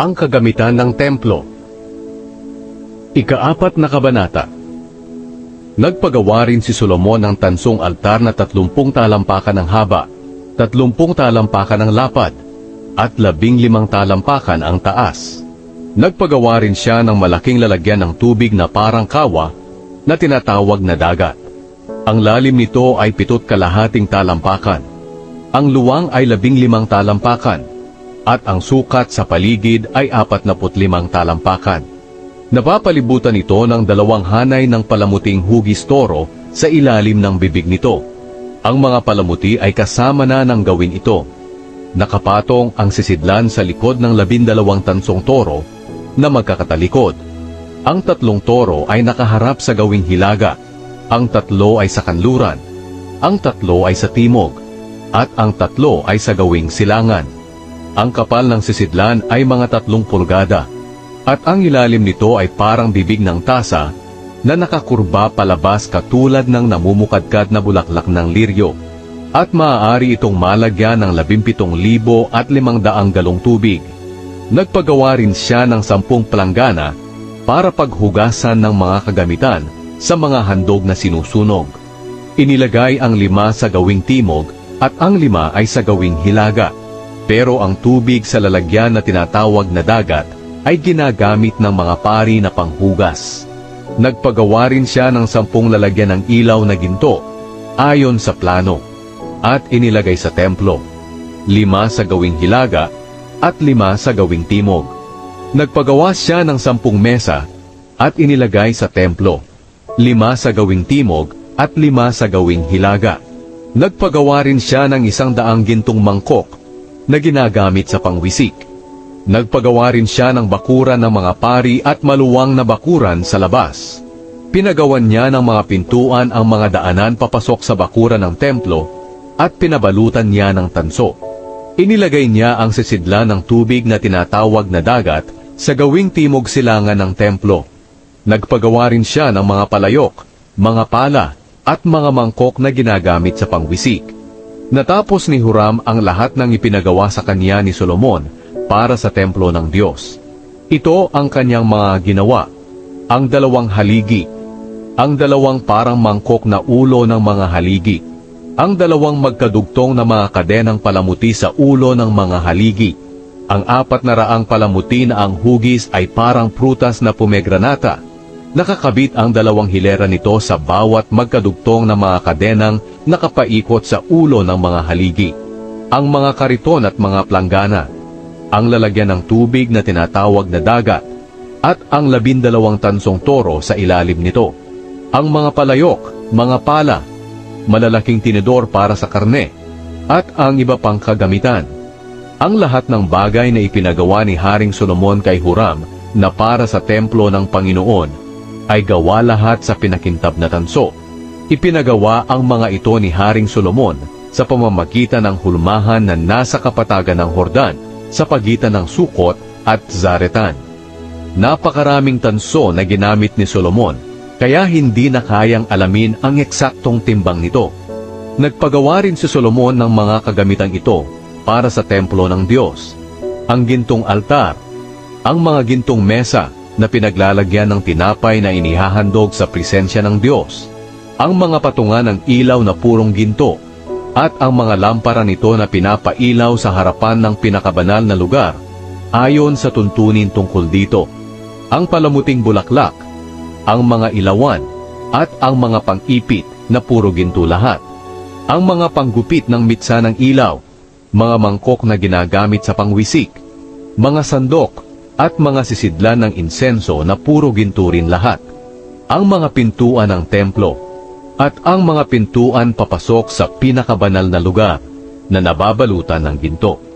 Ang kagamitan ng templo. Ikaapat na kabanata. Nagpagawa rin si Solomon ng tansong altar na tatlumpung talampakan ng haba, tatlumpung talampakan ng lapad, at labing limang talampakan ang taas. Nagpagawa rin siya ng malaking lalagyan ng tubig na parang kawa na tinatawag na dagat. Ang lalim nito ay pitot kalahating talampakan. Ang luwang ay labing limang talampakan at ang sukat sa paligid ay apat na putlimang talampakan. Napapalibutan ito ng dalawang hanay ng palamuting hugis toro sa ilalim ng bibig nito. Ang mga palamuti ay kasama na ng gawin ito. Nakapatong ang sisidlan sa likod ng labindalawang tansong toro na magkakatalikod. Ang tatlong toro ay nakaharap sa gawing hilaga. Ang tatlo ay sa kanluran. Ang tatlo ay sa timog. At ang tatlo ay sa gawing silangan. Ang kapal ng sisidlan ay mga tatlong pulgada. At ang ilalim nito ay parang bibig ng tasa na nakakurba palabas katulad ng namumukadkad na bulaklak ng liryo. At maaari itong malagyan ng labimpitong libo at limang daang galong tubig. Nagpagawa rin siya ng sampung planggana para paghugasan ng mga kagamitan sa mga handog na sinusunog. Inilagay ang lima sa gawing timog at ang lima ay sa gawing hilaga. Pero ang tubig sa lalagyan na tinatawag na dagat ay ginagamit ng mga pari na panghugas. Nagpagawa rin siya ng sampung lalagyan ng ilaw na ginto ayon sa plano at inilagay sa templo. Lima sa gawing hilaga at lima sa gawing timog. Nagpagawa siya ng sampung mesa at inilagay sa templo. Lima sa gawing timog at lima sa gawing hilaga. Nagpagawa rin siya ng isang daang gintong mangkok na ginagamit sa pangwisik. Nagpagawa rin siya ng bakuran ng mga pari at maluwang na bakuran sa labas. Pinagawan niya ng mga pintuan ang mga daanan papasok sa bakuran ng templo at pinabalutan niya ng tanso. Inilagay niya ang sisidlan ng tubig na tinatawag na dagat sa gawing timog silangan ng templo. Nagpagawa rin siya ng mga palayok, mga pala, at mga mangkok na ginagamit sa pangwisik. Natapos ni Huram ang lahat ng ipinagawa sa kanya ni Solomon para sa templo ng Diyos. Ito ang kanyang mga ginawa, ang dalawang haligi, ang dalawang parang mangkok na ulo ng mga haligi, ang dalawang magkadugtong na mga kadenang palamuti sa ulo ng mga haligi, ang apat na raang palamuti na ang hugis ay parang prutas na pomegranata. Nakakabit ang dalawang hilera nito sa bawat magkadugtong na mga kadenang nakapaikot sa ulo ng mga haligi. Ang mga kariton at mga planggana, ang lalagyan ng tubig na tinatawag na dagat, at ang labindalawang tansong toro sa ilalim nito. Ang mga palayok, mga pala, malalaking tinidor para sa karne, at ang iba pang kagamitan. Ang lahat ng bagay na ipinagawa ni Haring Solomon kay Huram na para sa templo ng Panginoon ay gawa lahat sa pinakintab na tanso. Ipinagawa ang mga ito ni Haring Solomon sa pamamagitan ng hulmahan na nasa kapatagan ng Hordan sa pagitan ng Sukot at Zaretan. Napakaraming tanso na ginamit ni Solomon kaya hindi na kayang alamin ang eksaktong timbang nito. Nagpagawa rin si Solomon ng mga kagamitang ito para sa templo ng Diyos. Ang gintong altar, ang mga gintong mesa na pinaglalagyan ng tinapay na inihahandog sa presensya ng Diyos, ang mga patungan ng ilaw na purong ginto, at ang mga lampara nito na pinapailaw sa harapan ng pinakabanal na lugar, ayon sa tuntunin tungkol dito. Ang palamuting bulaklak, ang mga ilawan, at ang mga pang-ipit na puro ginto lahat. Ang mga panggupit ng mitsa ng ilaw, mga mangkok na ginagamit sa pangwisik, mga sandok, at mga sisidlan ng insenso na puro ginto rin lahat. Ang mga pintuan ng templo, at ang mga pintuan papasok sa pinakabanal na lugar na nababalutan ng ginto.